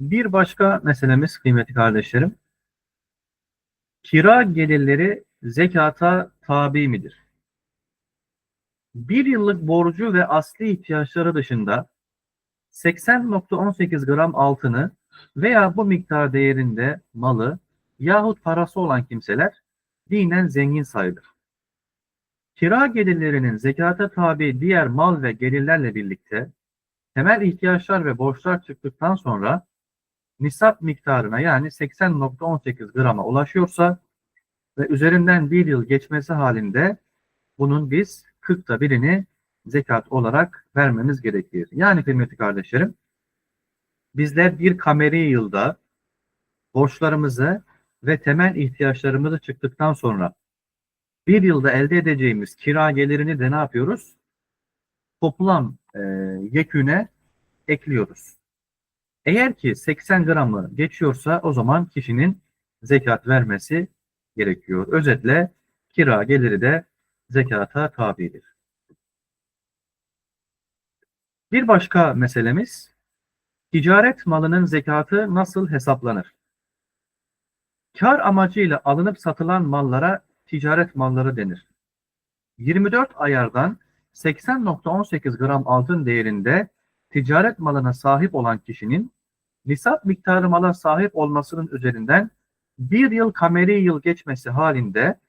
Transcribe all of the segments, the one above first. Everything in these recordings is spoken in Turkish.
Bir başka meselemiz kıymetli kardeşlerim. Kira gelirleri zekata tabi midir? Bir yıllık borcu ve asli ihtiyaçları dışında 80.18 gram altını veya bu miktar değerinde malı yahut parası olan kimseler dinen zengin sayılır. Kira gelirlerinin zekata tabi diğer mal ve gelirlerle birlikte temel ihtiyaçlar ve borçlar çıktıktan sonra nisap miktarına yani 80.18 grama ulaşıyorsa ve üzerinden bir yıl geçmesi halinde bunun biz 40'ta birini zekat olarak vermemiz gerekir. Yani kıymetli kardeşlerim bizler bir kameri yılda borçlarımızı ve temel ihtiyaçlarımızı çıktıktan sonra bir yılda elde edeceğimiz kira gelirini de ne yapıyoruz? Toplam e, yeküne ekliyoruz. Eğer ki 80 gramı geçiyorsa o zaman kişinin zekat vermesi gerekiyor. Özetle kira geliri de zekata tabidir. Bir başka meselemiz ticaret malının zekatı nasıl hesaplanır? Kar amacıyla alınıp satılan mallara ticaret malları denir. 24 ayardan 80.18 gram altın değerinde ticaret malına sahip olan kişinin nisap miktarı mala sahip olmasının üzerinden bir yıl kameri yıl geçmesi halinde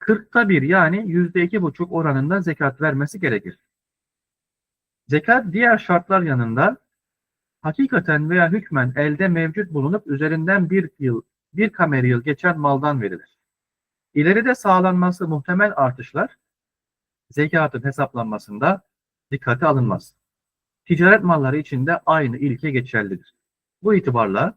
40'ta bir yani yüzde iki buçuk oranında zekat vermesi gerekir. Zekat diğer şartlar yanında hakikaten veya hükmen elde mevcut bulunup üzerinden bir yıl, bir kameri yıl geçen maldan verilir. İleride sağlanması muhtemel artışlar zekatın hesaplanmasında dikkate alınmaz. Ticaret malları için de aynı ilke geçerlidir. Bu itibarla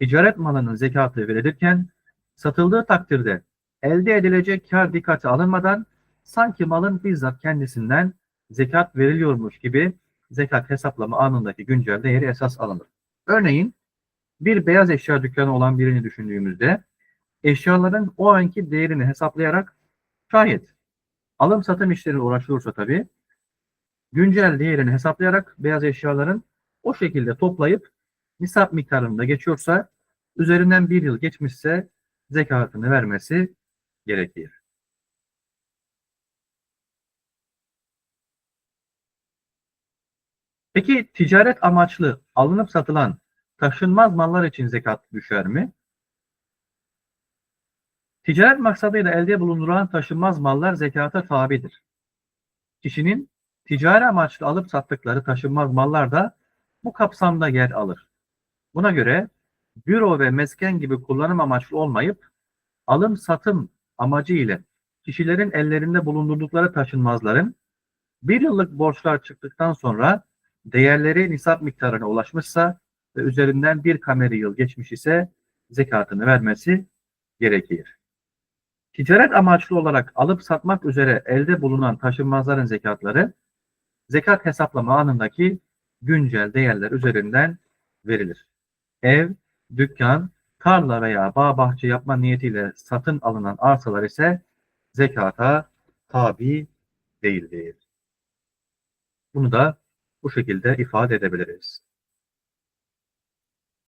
ticaret malının zekatı verilirken satıldığı takdirde elde edilecek kar dikkate alınmadan sanki malın bizzat kendisinden zekat veriliyormuş gibi zekat hesaplama anındaki güncel değeri esas alınır. Örneğin bir beyaz eşya dükkanı olan birini düşündüğümüzde eşyaların o anki değerini hesaplayarak şayet alım satım işleri uğraşılırsa tabii güncel değerini hesaplayarak beyaz eşyaların o şekilde toplayıp nisap miktarında geçiyorsa üzerinden bir yıl geçmişse zekatını vermesi gerekir. Peki ticaret amaçlı alınıp satılan taşınmaz mallar için zekat düşer mi? Ticaret maksadıyla elde bulundurulan taşınmaz mallar zekata tabidir. Kişinin ticari amaçlı alıp sattıkları taşınmaz mallar da bu kapsamda yer alır. Buna göre büro ve mesken gibi kullanım amaçlı olmayıp alım satım amacı ile kişilerin ellerinde bulundurdukları taşınmazların bir yıllık borçlar çıktıktan sonra değerleri nisap miktarına ulaşmışsa ve üzerinden bir kameri yıl geçmiş ise zekatını vermesi gerekir. Ticaret amaçlı olarak alıp satmak üzere elde bulunan taşınmazların zekatları zekat hesaplama anındaki güncel değerler üzerinden verilir. Ev, dükkan, tarla veya bağ bahçe yapma niyetiyle satın alınan arsalar ise zekata tabi değildir. Bunu da bu şekilde ifade edebiliriz.